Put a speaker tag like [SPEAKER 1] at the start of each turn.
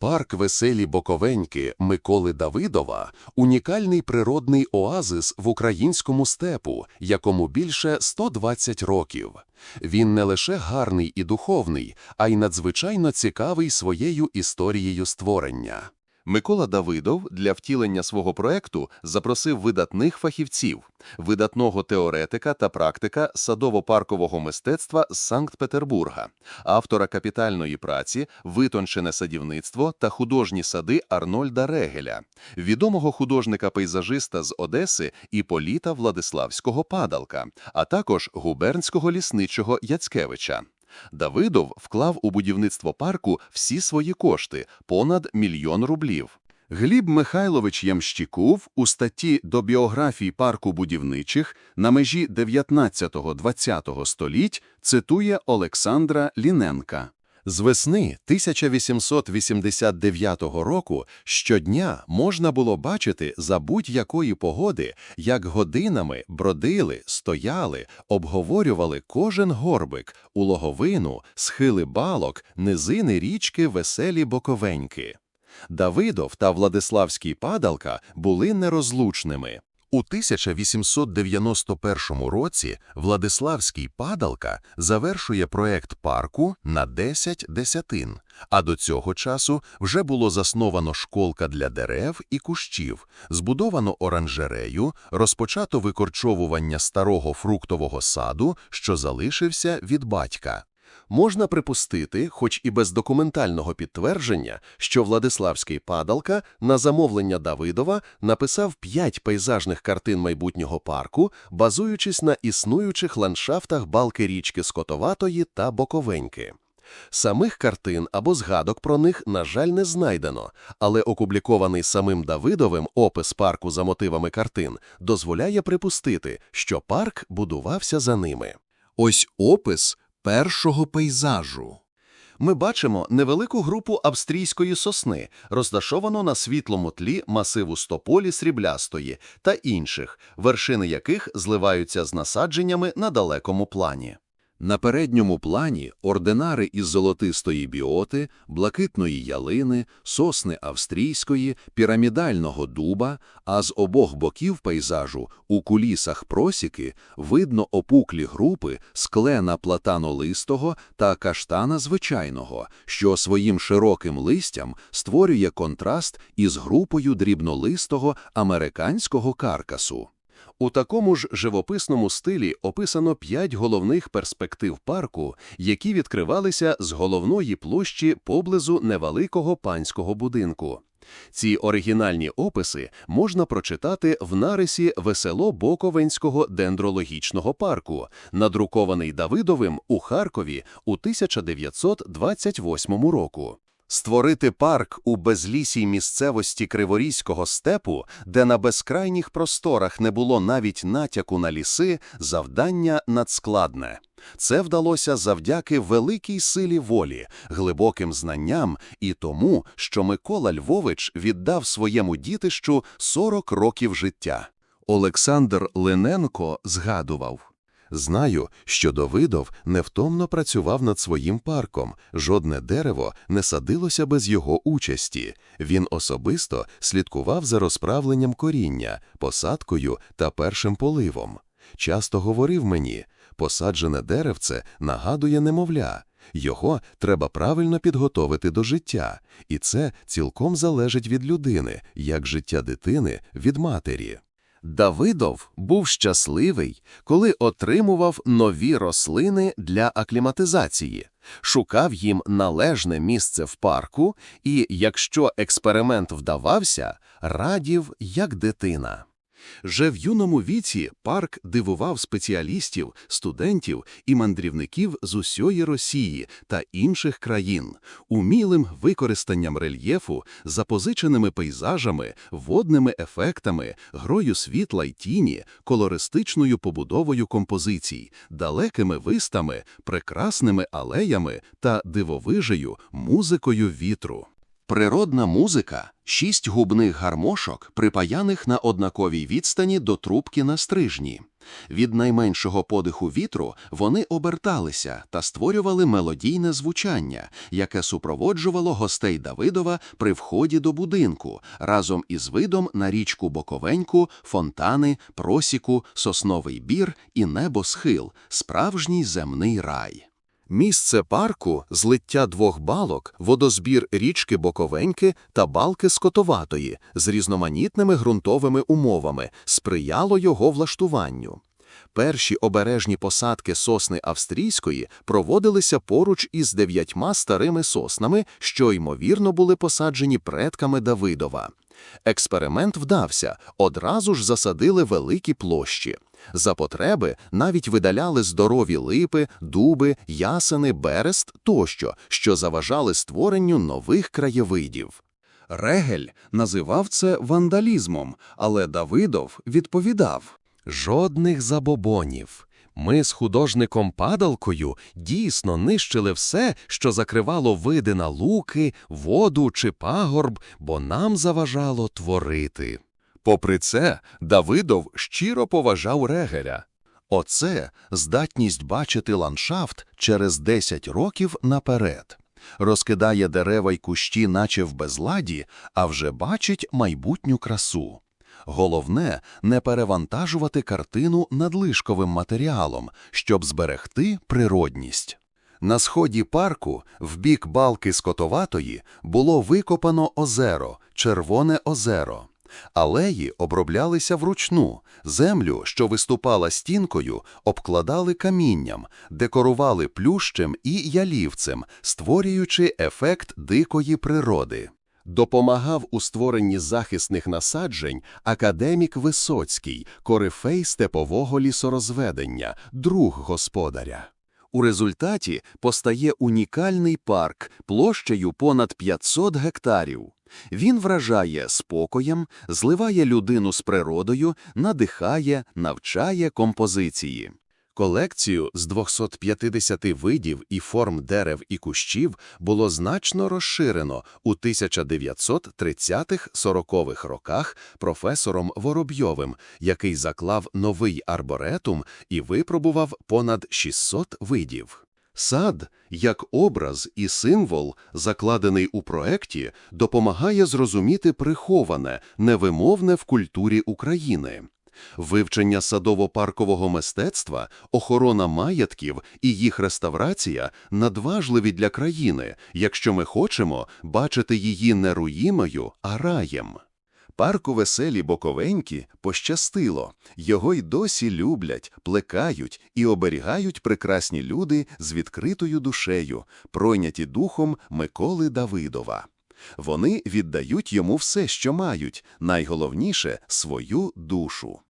[SPEAKER 1] Парк Веселі Боковеньки Миколи Давидова унікальний природний оазис в українському степу, якому більше 120 років. Він не лише гарний і духовний, а й надзвичайно цікавий своєю історією створення. Микола Давидов для втілення свого проекту запросив видатних фахівців, видатного теоретика та практика садово-паркового мистецтва з Санкт-Петербурга, автора капітальної праці Витончене садівництво та художні сади Арнольда Регеля, відомого художника-пейзажиста з Одеси Іполіта Владиславського Падалка, а також губернського лісничого Яцкевича. Давидов вклав у будівництво парку всі свої кошти понад мільйон рублів. Гліб Михайлович Ямщиков у статті до біографії парку будівничих на межі 19-20 століть цитує Олександра Ліненка. З весни 1889 року щодня можна було бачити за будь-якої погоди, як годинами бродили, стояли, обговорювали кожен горбик, улоговину, схили балок, низини річки веселі боковеньки. Давидов та Владиславський падалка були нерозлучними. У 1891 році Владиславський падалка завершує проект парку на 10 десятин, а до цього часу вже було засновано школка для дерев і кущів, збудовано оранжерею, розпочато викорчовування старого фруктового саду, що залишився від батька. Можна припустити, хоч і без документального підтвердження, що Владиславський падалка на замовлення Давидова написав п'ять пейзажних картин майбутнього парку, базуючись на існуючих ландшафтах балки річки Скотоватої та Боковеньки. Самих картин або згадок про них, на жаль, не знайдено, але опублікований самим Давидовим опис парку за мотивами картин дозволяє припустити, що парк будувався за ними. Ось опис першого пейзажу. Ми бачимо невелику групу австрійської сосни, розташовану на світлому тлі масиву стополі сріблястої та інших, вершини яких зливаються з насадженнями на далекому плані. На передньому плані ординари із золотистої біоти, блакитної ялини, сосни австрійської, пірамідального дуба, а з обох боків пейзажу у кулісах просіки видно опуклі групи склена платанолистого та каштана звичайного, що своїм широким листям створює контраст із групою дрібнолистого американського каркасу. У такому ж живописному стилі описано п'ять головних перспектив парку, які відкривалися з головної площі поблизу невеликого панського будинку. Ці оригінальні описи можна прочитати в нарисі Весело-Боковенського дендрологічного парку, надрукований Давидовим у Харкові у 1928 року. Створити парк у безлісій місцевості Криворізького степу, де на безкрайніх просторах не було навіть натяку на ліси, завдання надскладне. Це вдалося завдяки великій силі волі, глибоким знанням і тому, що Микола Львович віддав своєму дітищу 40 років життя. Олександр Лененко згадував. Знаю, що Давидов невтомно працював над своїм парком, жодне дерево не садилося без його участі. Він особисто слідкував за розправленням коріння, посадкою та першим поливом. Часто говорив мені, посаджене деревце нагадує немовля. Його треба правильно підготовити до життя, і це цілком залежить від людини, як життя дитини від матері. Давидов був щасливий, коли отримував нові рослини для акліматизації, шукав їм належне місце в парку і, якщо експеримент вдавався, радів як дитина. Вже в юному віці парк дивував спеціалістів, студентів і мандрівників з усьої Росії та інших країн, умілим використанням рельєфу, запозиченими пейзажами, водними ефектами, грою світла й тіні, колористичною побудовою композицій, далекими вистами, прекрасними алеями та дивовижею музикою вітру. Природна музика шість губних гармошок, припаяних на однаковій відстані до трубки на стрижні. Від найменшого подиху вітру вони оберталися та створювали мелодійне звучання, яке супроводжувало гостей Давидова при вході до будинку разом із видом на річку Боковеньку, фонтани, просіку, сосновий бір і небосхил, справжній земний рай. Місце парку – злиття двох балок, водозбір річки Боковеньки та балки Скотоватої з різноманітними ґрунтовими умовами сприяло його влаштуванню. Перші обережні посадки сосни австрійської проводилися поруч із дев'ятьма старими соснами, що, ймовірно, були посаджені предками Давидова. Експеримент вдався, одразу ж засадили великі площі. За потреби навіть видаляли здорові липи, дуби, ясени, берест тощо, що заважали створенню нових краєвидів. Регель називав це вандалізмом, але Давидов відповідав
[SPEAKER 2] Жодних забобонів. Ми з художником Падалкою дійсно нищили все, що закривало види на луки, воду чи пагорб, бо нам заважало творити.
[SPEAKER 1] Попри це, Давидов щиро поважав Регеля. Оце здатність бачити ландшафт через 10 років наперед. Розкидає дерева й кущі, наче в безладі, а вже бачить майбутню красу. Головне – не перевантажувати картину надлишковим матеріалом, щоб зберегти природність. На сході парку, в бік балки Скотоватої, було викопано озеро, Червоне озеро. Алеї оброблялися вручну, землю, що виступала стінкою, обкладали камінням, декорували плющем і ялівцем, створюючи ефект дикої природи. Допомагав у створенні захисних насаджень академік Висоцький, корифей степового лісорозведення, друг господаря. У результаті постає унікальний парк площею понад 500 гектарів. Він вражає спокоєм, зливає людину з природою, надихає, навчає композиції. Колекцію з 250 видів і форм дерев і кущів було значно розширено у 1930-40-х роках професором Воробйовим, який заклав новий арборетум і випробував понад 600 видів. Сад, як образ і символ, закладений у проекті, допомагає зрозуміти приховане, невимовне в культурі України. Вивчення садово-паркового мистецтва, охорона маєтків і їх реставрація надважливі для країни, якщо ми хочемо бачити її не руїною, а раєм. Парку веселі Боковенькі пощастило, його й досі люблять, плекають і оберігають прекрасні люди з відкритою душею, пройняті духом Миколи Давидова. Вони віддають йому все, що мають, найголовніше – свою душу.